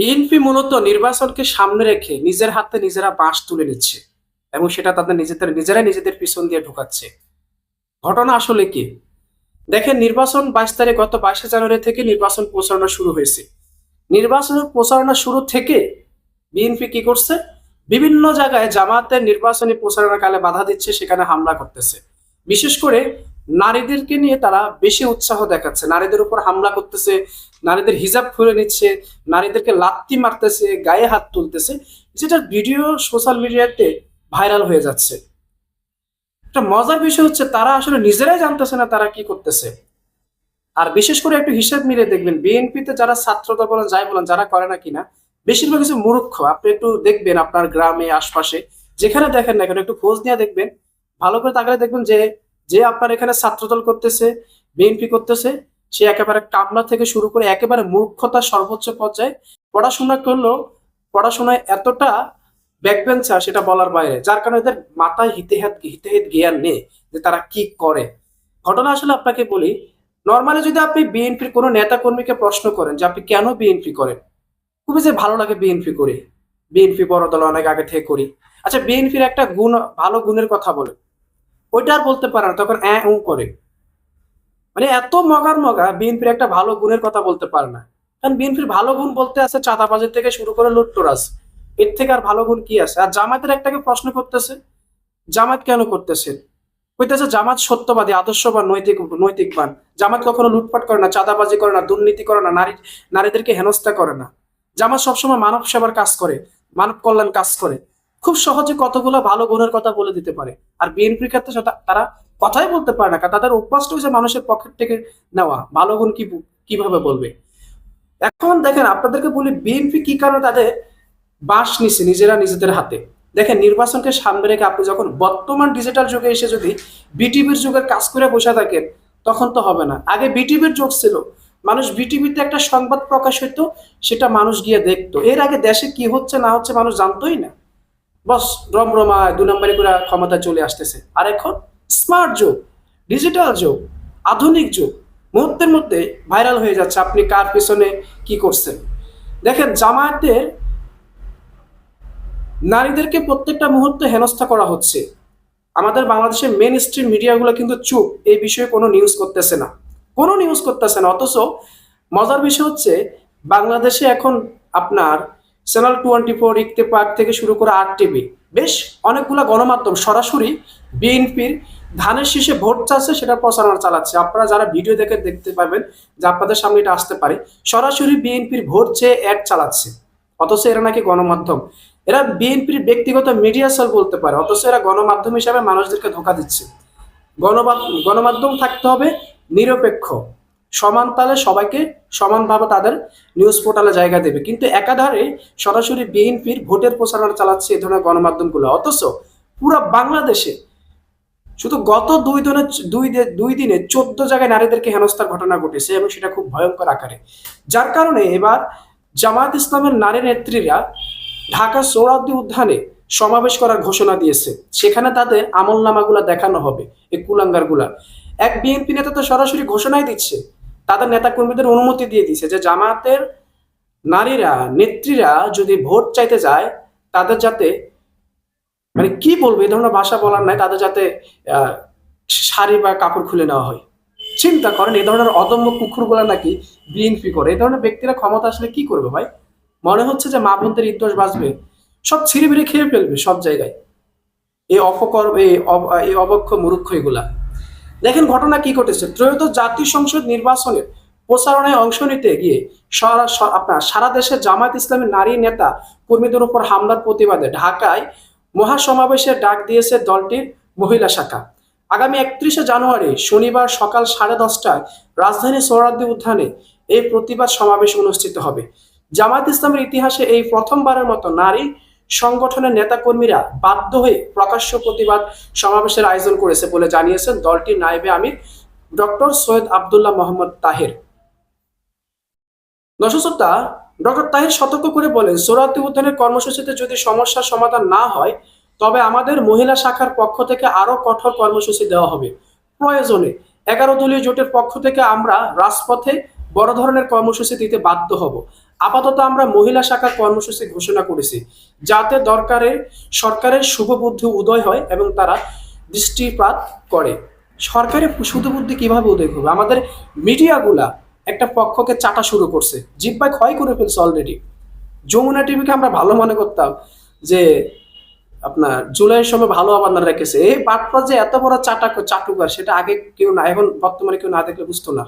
BNP মূলত নির্বাচনকে সামনে রেখে নিজের হাতে নিজেরা বাঁশ তুলে নিচ্ছে এবং সেটা তাদের নিজেদের, নিজেরাই নিজেদের পিছন দিয়ে ঢুকাচ্ছে। ঘটনা আসলে কি? দেখেন, নির্বাচন বাইশ তারিখ, গত বাইশে জানুয়ারি থেকে নির্বাচন প্রচারণা শুরু হয়েছে। নির্বাচনের প্রচারণা শুরু থেকে বিএনপি কি করছে? বিভিন্ন জায়গায় জামাতের নির্বাচনী প্রচারণাকালে বাধা দিচ্ছে, সেখানে হামলা করতেছে। বিশেষ করে নারীদেরকে নিয়ে তারা বেশি উৎসাহ দেখাচ্ছে। নারীদের উপর হামলা করতেছে, নারীদের হিজাব খুলে নিচ্ছে, নারীদেরকে লাত্তি মারতেছে, গায়ে হাত তুলতেছে যেটা ভিডিও সোশ্যাল মিডিয়াতে ভাইরাল হয়ে যাচ্ছে। একটা মজার বিষয় হচ্ছে, তারা আসলে নিজেরাই জানতেছে না তারা কি করতেছে। আর বিশেষ করে একটু হিসাব মিলে দেখবেন, বিএনপিতে যারা ছাত্রতা বলেন, যাই বলেন, যারা করে না কিনা, বেশিরভাগ কিছু মূর্খ। আপনি একটু দেখবেন আপনার গ্রামে, আশপাশে, যেখানে দেখেন না কেন, একটু খোঁজ নিয়ে দেখবেন, ভালো করে তাকালে দেখবেন যে যে আপনার এখানে ছাত্রদল করতেছে, বিএনপি করতেছে, সে একেবারে কামলা থেকে শুরু করে একেবারে মূর্খতা সর্বোচ্চ পর্যায়ে পড়াশোনা করলেও পড়াশোনায় এতটা ব্যাকবেঞ্চার সেটা বলার বাইরে, যার কারণে এদের মাথায় হিতেহাত হিতেহিত জ্ঞান নেই যে তারা কি করে। ঘটনা আসলে আপনাকে বলি নর্মালি যদি আপনি বিএনপির কোনো নেতা কর্মীকে প্রশ্ন করেন যে আপনি কেন বিএনপি করেন, খুবই যে ভালো লাগে বিএনপি করে। বিএনপি বড় দল, অনেক আগে থেকে করি। আচ্ছা বিএনপির একটা গুণ, ভালো গুণের কথা বলে ওইটা আর বলতে পারে না, তখন অ্যাঁ, উঁ করে। মানে এত মগার মগা, বিএনপির একটা ভালো গুণের কথা বলতে পারে না। কারণ বিএনপির ভালো গুণ বলতে আছে চাঁদাবাজির থেকে শুরু করে লুট্টরাজ এর থেকে আর ভালো গুণ কি আছে? আর জামাতের একটাকে প্রশ্ন করতেছে জামাত কেন করতেছে? কইতেছে জামাত সত্যবাদী, আদর্শবান, নৈতিক, নৈতিকবান। জামাত কখনো লুটপাট করে না, চাঁদাবাজি করে না, দুর্নীতি করে না, নারী, নারীদেরকে হেনস্থা করে না। জামাত সবসময় মানব সেবার কাজ করে, মানব কল্যাণ কাজ করে। খুব সহজে কতগুলো ভালো গুণের কথা বলে দিতে পারে। আর বিএনপির ক্ষেত্রে তারা কথাই বলতে পারে না, কারণ তাদের অভ্যাসটা হচ্ছে মানুষের পকেট থেকে নেওয়া। ভালো গুণ কি কীভাবে বলবে? এখন দেখেন, আপনাদেরকে বলি বিএনপি কি কারণে তাদের বাস নিছে নিজেরা নিজেদের হাতে? দেখেন, নির্বাচনকে সামনে রেখে আপনি যখন বর্তমান ডিজিটাল যুগে এসে যদি বিটিভির যুগের কাজ করে বসে থাকেন, তখন তো হবে না। আগে বিটিভির যুগ ছিল, মানুষ বিটিভিতে একটা সংবাদ প্রকাশ হইতো, সেটা মানুষ গিয়ে দেখতো। এর আগে দেশে কি হচ্ছে না হচ্ছে মানুষ জানতোই না। বস, রমরমায় দু নম্বরই করে ক্ষমতা চলে আসতেছে। আর এখন স্মার্ট যুগ ডিজিটাল যুগ, আধুনিক যুগ। মুহূর্তের মধ্যে ভাইরাল হয়ে যাচ্ছে। আপনি কার পেছনে কি করছেন? দেখেন, জামায়াতের নারীদেরকে প্রত্যেকটা মুহূর্তে হেনস্থা করা হচ্ছে। আমাদের বাংলাদেশের মেন স্ট্রিম মিডিয়াগুলো কিন্তু চুপ। এই বিষয়ে কোনো নিউজ করতেছে না। কোনো নিউজ করতেছে না। অথচ মজার বিষয় হচ্ছে, বাংলাদেশে এখন আপনার চ্যানেল টোয়েন্টি ফোর ইকতেপাক থেকে শুরু করে আর টিভি বেশ অনেকগুলো গণমাধ্যম সরাসরি বিএনপির ধানের শীষে ভোট চাচ্ছে, সেটা প্রচারণা চালাচ্ছে। আপনারা যারা ভিডিও দেখে দেখতে পাবেন যে আপনাদের সামনে এটা আসতে পারে, সরাসরি বিএনপির ভোট চেয়ে অ্যাড চালাচ্ছে। অথচ এরা নাকি গণমাধ্যম। এরা বিএনপির ব্যক্তিগত মিডিয়া সেল বলতে পারে, অথচ এরা গণমাধ্যম হিসাবে মানুষদেরকে ধোকা দিচ্ছে। গণমাধ্যম থাকতে হবে নিরপেক্ষ। সমান তালে সবাইকে সমানভাবে তাদের নিউজ পোর্টালে জায়গা দেবে। কিন্তু একাধারে সরাসরি বিএনপির ভোটের প্রচারণা চালাচ্ছে এই ধরনের গণমাধ্যমগুলো। অথচ পুরো বাংলাদেশে শুধু গত দুই দিনে, দুই দুই দিনে চোদ্দ জায়গায় নারীদেরকে হেনস্থার ঘটনা ঘটেছে এবং সেটা খুব ভয়ঙ্কর আকারে। যার কারণে এবার জামায়াত ইসলামের নারী নেত্রীরা ঢাকা সৌরাব্দী উদ্যানে সমাবেশ করার ঘোষণা দিয়েছে। সেখানে তাদের আমল আমলনামাগুলা দেখানো হবে, এই কুলাঙ্গারগুলা। এক বিএনপি নেতা তো সরাসরি ঘোষণাই দিচ্ছে তাদের নেতাকর্মীদের অনুমতি দিয়ে দিচ্ছে যে জামাতের নারীরা, নেত্রীরা যদি ভোট চাইতে যায়, তাদের যাতে মানে কি বলব এই ধরনের ভাষা বলার নাই, তাদের যাতে শাড়ি বা কাপড় খুলে নেওয়া হয়। চিন্তা করেন এই ধরনের অদম্য কুকুরগুলা নাকি বিএনপি করে। এই ধরনের ব্যক্তিরা ক্ষমতা আসলে কি করবে ভাই? মনে হচ্ছে যে মা বোনদের ইতিহাস বাঁচবে, সব ছিঁড়ে খেয়ে ফেলবে সব জায়গায়। এই অপকর্ম এই অবক্ষ মূর্খ এগুলা। দেখেন ঘটনা কি ঘটেছে। ত্রয়োদশ জাতীয় সংসদ নির্বাচনের প্রচারণায় অংশ নিতে গিয়ে সারা আপনার সারা দেশে জামায়াত ইসলামের নারী নেতা কর্মীদের উপর হামলার প্রতিবাদে ঢাকায় মহাসমাবেশের ডাক দিয়েছে দলটির মহিলা শাখা। আগামী একত্রিশে জানুয়ারি শনিবার সকাল সাড়ে দশটায় রাজধানী সোহরাদ্দি উদ্যানে এই প্রতিবাদ সমাবেশ অনুষ্ঠিত হবে। জামায়াত ইসলামের ইতিহাসে এই প্রথমবারের মতো নারী সংগঠনের নেতাকর্মীরা বাধ্য হয়ে প্রকাশ্য প্রতিবাদ সমাবেশের আয়োজন করেছে বলে জানিয়েছেন দলটির নায়েবে আমির ডক্টর সৈয়দ আবদুল্লাহ মোহাম্মদ তাহের। দর্শকতা, ডক্টর তাহের সতর্ক করে বলেন সোরাতি উদ্যানের কর্মসূচিতে যদি সমস্যার সমাধান না হয়, তবে আমাদের মহিলা শাখার পক্ষ থেকে আরও কঠোর কর্মসূচি দেওয়া হবে। প্রয়োজনে এগারো দলীয় জোটের পক্ষ থেকে আমরা রাজপথে বড় ধরনের কর্মসূচি দিতে বাধ্য হব। আপাতত আমরা মহিলা শাখা কর্মসূচি ঘোষণা করেছি, যাতে দরকারে সরকারের শুভ বুদ্ধি উদয় হয় এবং তারা দৃষ্টিপাত করে। সরকারের শুভ বুদ্ধি কীভাবে উদয় করবে? আমাদের মিডিয়াগুলা একটা পক্ষকে চাটা শুরু করছে। জিব্বাই ক্ষয় করে ফেলছে অলরেডি যমুনা টিভিকে আমরা ভালো মনে করতাম যে, আপনার জুলাইয়ের সময় ভালো আবার রেখেছে। এই বাটপা যে এত বড় চাটা চাটুকার, সেটা আগে কেউ না এখন বর্তমানে কেউ না দেখলে বুঝতো না।